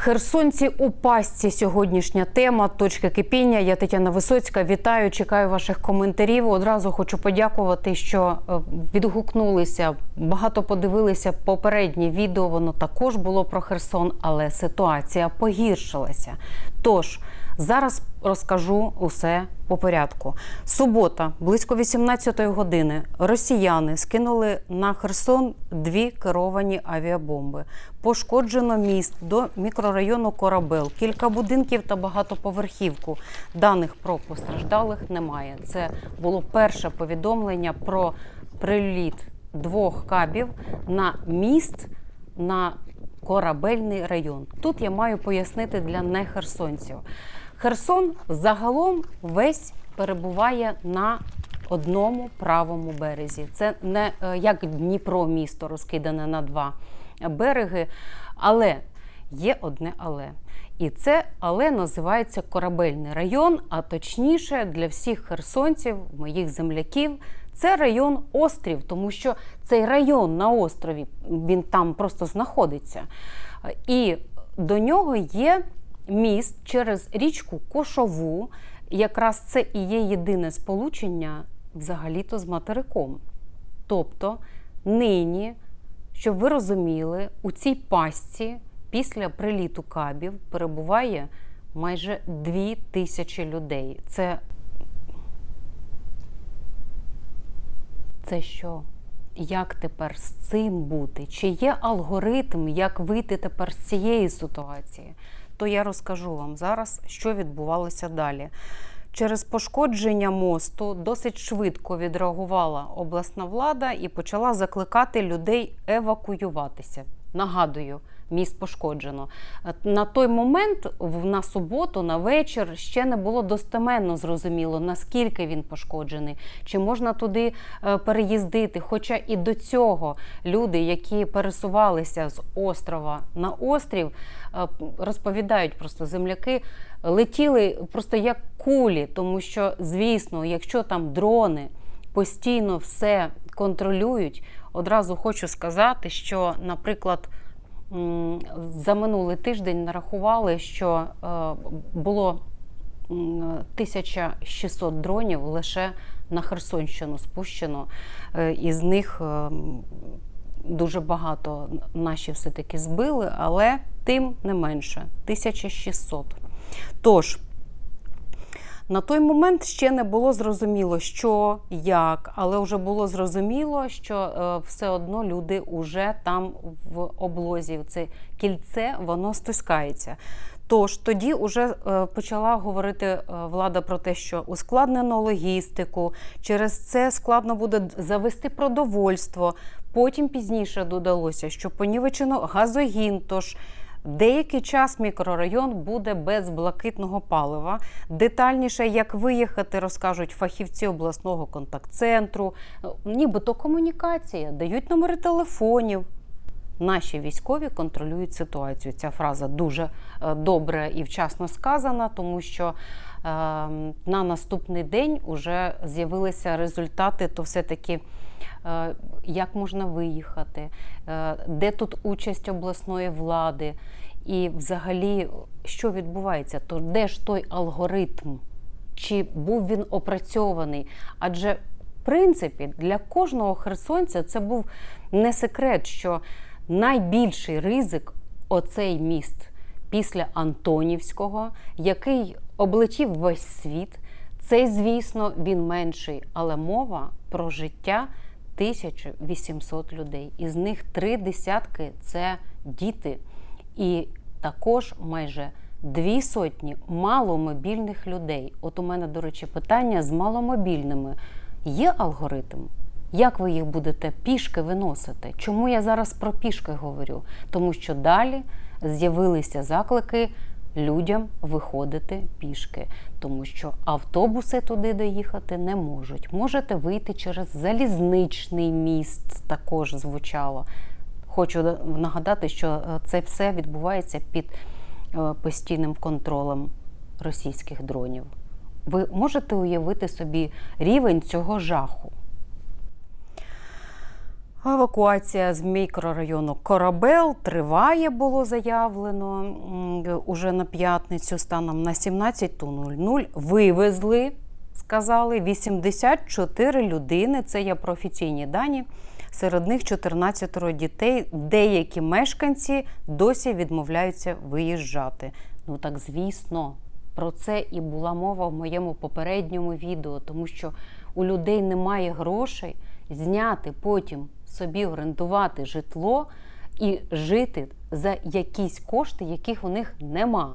Херсонці у пастці сьогоднішня тема. Точка кипіння. Я Тетяна Висоцька. Вітаю, чекаю ваших коментарів. Одразу хочу подякувати, що е, відгукнулися. Багато подивилися попереднє відео. Воно також було про Херсон, але ситуація погіршилася. Тож зараз розкажу усе по порядку. Субота, близько 18-ї години, росіяни скинули на Херсон дві керовані авіабомби. Пошкоджено міст до мікрорайону Корабел, кілька будинків та багатоповерхівку. Даних про постраждалих немає. Це було перше повідомлення про приліт двох кабів на міст на корабельний район. Тут я маю пояснити для нехерсонців. Херсон загалом весь перебуває на одному правому березі. Це не е, як Дніпро місто розкидане на два береги, але є одне але. І це але називається корабельний район, а точніше для всіх херсонців, моїх земляків, це район острів, тому що цей район на острові він там просто знаходиться. І до нього є міст через річку Кошову. Якраз це і є єдине сполучення взагалі-то з материком. Тобто нині, щоб ви розуміли, у цій пастці після приліту кабів перебуває майже дві тисячі людей. Це, це що? Як тепер з цим бути? Чи є алгоритм, як вийти тепер з цієї ситуації? То я розкажу вам зараз, що відбувалося далі. Через пошкодження мосту досить швидко відреагувала обласна влада і почала закликати людей евакуюватися. Нагадую, міст пошкоджено. На той момент, на суботу, на вечір, ще не було достеменно зрозуміло, наскільки він пошкоджений, чи можна туди е, переїздити. Хоча і до цього люди, які пересувалися з острова на острів, е, розповідають просто земляки, летіли просто як кулі, тому що, звісно, якщо там дрони постійно все контролюють, одразу хочу сказати, що, наприклад, за минулий тиждень нарахували, що е, було 1600 дронів лише на Херсонщину спущено. Е, із них е, дуже багато наші все-таки збили, але тим не менше 1600. Тож, на той момент ще не було зрозуміло, що, як, але вже було зрозуміло, що е, все одно люди вже там в облозі. Це кільце воно стискається. Тож тоді вже е, почала говорити е, влада про те, що ускладнено логістику, через це складно буде завести продовольство. Потім пізніше додалося, що понівечено газогін. Тож Деякий час мікрорайон буде без блакитного палива. Детальніше, як виїхати, розкажуть фахівці обласного контакт-центру. Нібито комунікація, дають номери телефонів. Наші військові контролюють ситуацію. Ця фраза дуже е, добре і вчасно сказана, тому що е, на наступний день вже з'явилися результати, то все-таки е, як можна виїхати, е, де тут участь обласної влади, і взагалі, що відбувається, то де ж той алгоритм? Чи був він опрацьований? Адже в принципі для кожного херсонця це був не секрет, що найбільший ризик оцей міст після Антонівського, який облетів весь світ. Цей, звісно, він менший, але мова про життя 1800 людей. Із них три десятки це діти. І також майже дві сотні маломобільних людей. От у мене, до речі, питання з маломобільними. Є алгоритм? Як ви їх будете пішки виносити? Чому я зараз про пішки говорю? Тому що далі з'явилися заклики людям виходити пішки, тому що автобуси туди доїхати не можуть. Можете вийти через залізничний міст, також звучало. Хочу нагадати, що е, це все відбувається під е, постійним контролем російських дронів. Ви можете уявити собі рівень цього жаху? Евакуація з мікрорайону Корабел триває, було заявлено уже на п'ятницю станом на 17.00. Вивезли, сказали, 84 людини. Це є про офіційні дані. Серед них 14 дітей. Деякі мешканці досі відмовляються виїжджати. Ну так звісно, про це і була мова в моєму попередньому відео, тому що у людей немає грошей зняти потім собі орендувати житло і жити за якісь кошти, яких у них нема.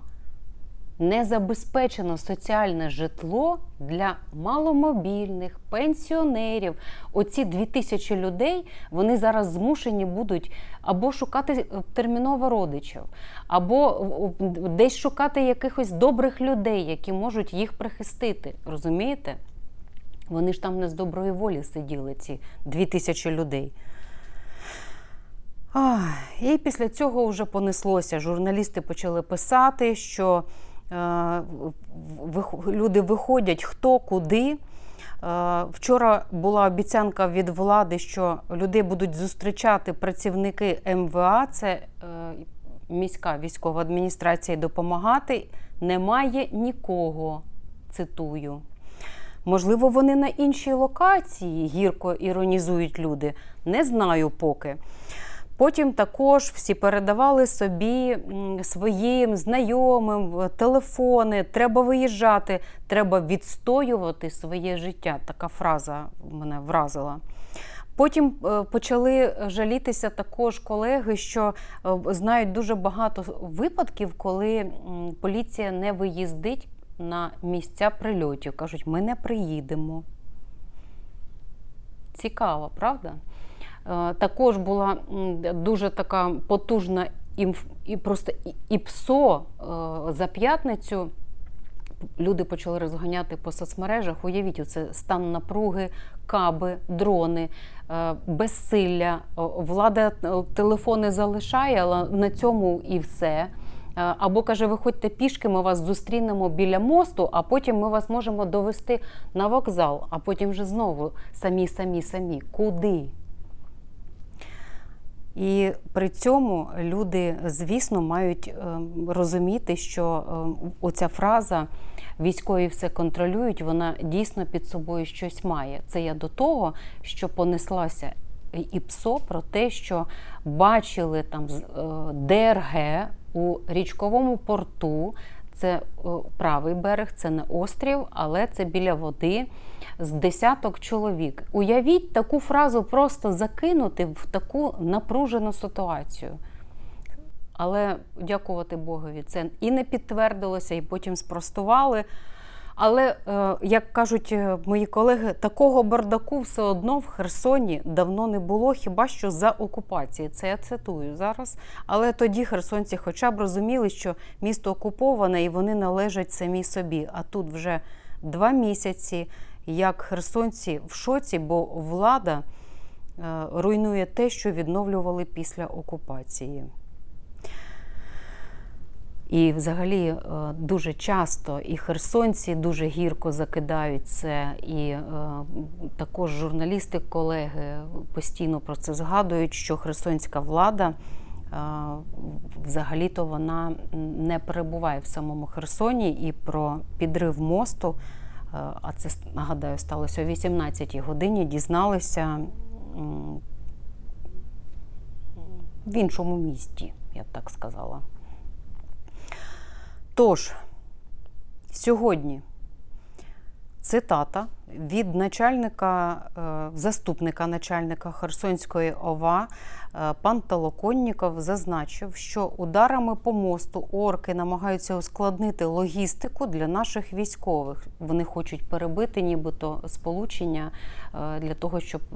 Не забезпечено соціальне житло для маломобільних, пенсіонерів. Оці 2000 людей вони зараз змушені будуть або шукати е, терміново родичів, або е, десь шукати якихось добрих людей, які можуть їх прихистити. Розумієте? Вони ж там не з доброї волі сиділи, ці 2000 людей. І після цього вже понеслося. Журналісти почали писати, що е, люди виходять хто куди. Е, Вчора була обіцянка від влади, що людей будуть зустрічати працівники МВА, це е, міська військова адміністрація, допомагати. Немає нікого, цитую. Можливо, вони на іншій локації гірко іронізують люди. Не знаю поки. Потім також всі передавали собі своїм знайомим е, телефони. Треба виїжджати, треба відстоювати своє життя. Така фраза мене вразила. Потім е, почали жалітися також колеги, що е, знають дуже багато випадків, коли поліція не виїздить на місця прильотів. Кажуть, ми не приїдемо. Цікаво, правда? Е, Також була дуже така потужна і просто і- ІПСО е, за п'ятницю. Люди почали розганяти по соцмережах. Уявіть, оце стан напруги, каби, дрони, е, безсилля. Влада телефони залишає, але на цьому і все. Або каже, виходьте пішки, ми вас зустрінемо біля мосту, а потім ми вас можемо довести на вокзал, а потім вже знову самі, самі, самі. Куди? І при цьому люди, звісно, мають е, розуміти, що е, оця фраза військові все контролюють, вона дійсно під собою щось має. Це я до того, що понеслася і ПСО про те, що бачили там е, ДРГ у річковому порту. Це е, правий берег, це не острів, але це біля води з десяток чоловік. Уявіть таку фразу просто закинути в таку напружену ситуацію. Але дякувати Богові, це і не підтвердилося, і потім спростували. Але, е, як кажуть е, мої колеги, такого бардаку все одно в Херсоні давно не було, хіба що за окупації. Це я цитую зараз. Але тоді херсонці хоча б розуміли, що місто окуповане і вони належать самі собі. А тут вже два місяці, як херсонці в шоці, бо влада е, руйнує те, що відновлювали після окупації. І взагалі е, дуже часто і херсонці дуже гірко закидають це, і е, також журналісти, колеги постійно про це згадують, що херсонська влада е, взагалі-то вона не перебуває в самому Херсоні і про підрив мосту, а це нагадаю сталося о 18-й годині, дізналися в іншому місті, я б так сказала. Тож, сьогодні цитата від начальника, е, заступника начальника Херсонської ОВА пан Толоконніков зазначив, що ударами по мосту орки намагаються ускладнити логістику для наших військових. Вони хочуть перебити нібито сполучення е, для того, щоб е,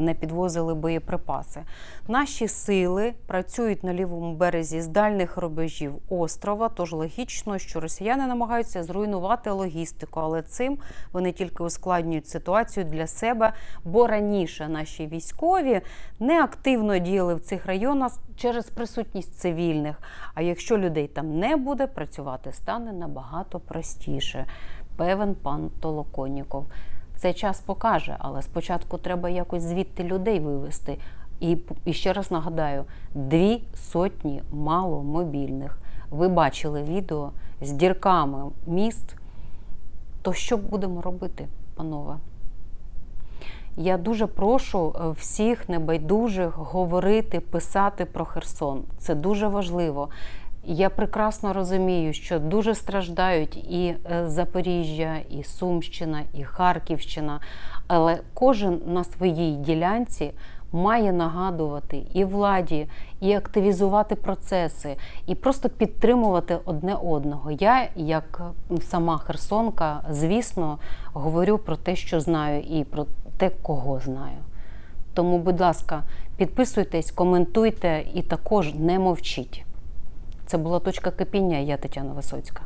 не підвозили боєприпаси. Наші сили працюють на лівому березі з дальних рубежів острова, тож логічно, що росіяни намагаються зруйнувати логістику, але цим вони тільки ускладнюють ситуацію для себе, бо раніше наші військові неактивно діяли в цих районах через присутність цивільних. А якщо людей там не буде, працювати стане набагато простіше. Певен пан Толоконніков. Це час покаже, але спочатку треба якось звідти людей вивести. І, і ще раз нагадаю: дві сотні маломобільних. Ви бачили відео з дірками міст. То що будемо робити, панове? Я дуже прошу е, всіх небайдужих говорити, писати про Херсон. Це дуже важливо. Я прекрасно розумію, що дуже страждають і е, Запоріжжя, і Сумщина, і Харківщина, але кожен на своїй ділянці має нагадувати і владі, і активізувати процеси, і просто підтримувати одне одного. Я, як сама Херсонка, звісно, говорю про те, що знаю, і про те, кого знаю. Тому, будь ласка, підписуйтесь, коментуйте і також не мовчіть. Це була точка кипіння. Я Тетяна Висоцька.